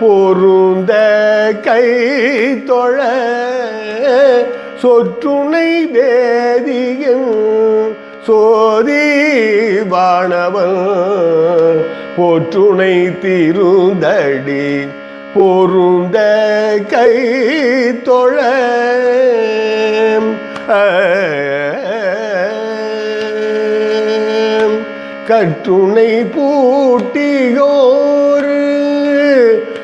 பொருந்த கை தொழ சொற்றுணை வேதியும் சோதி வாணவன் போற்றுணை திருந்தடி பொருந்த கை தொழ. கற்றுணை பூட்டியோ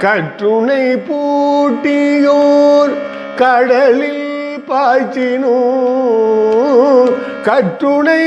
கற்றுணை பூட்டியோர் கடலில் பாய்ச்சினோ கற்றுணை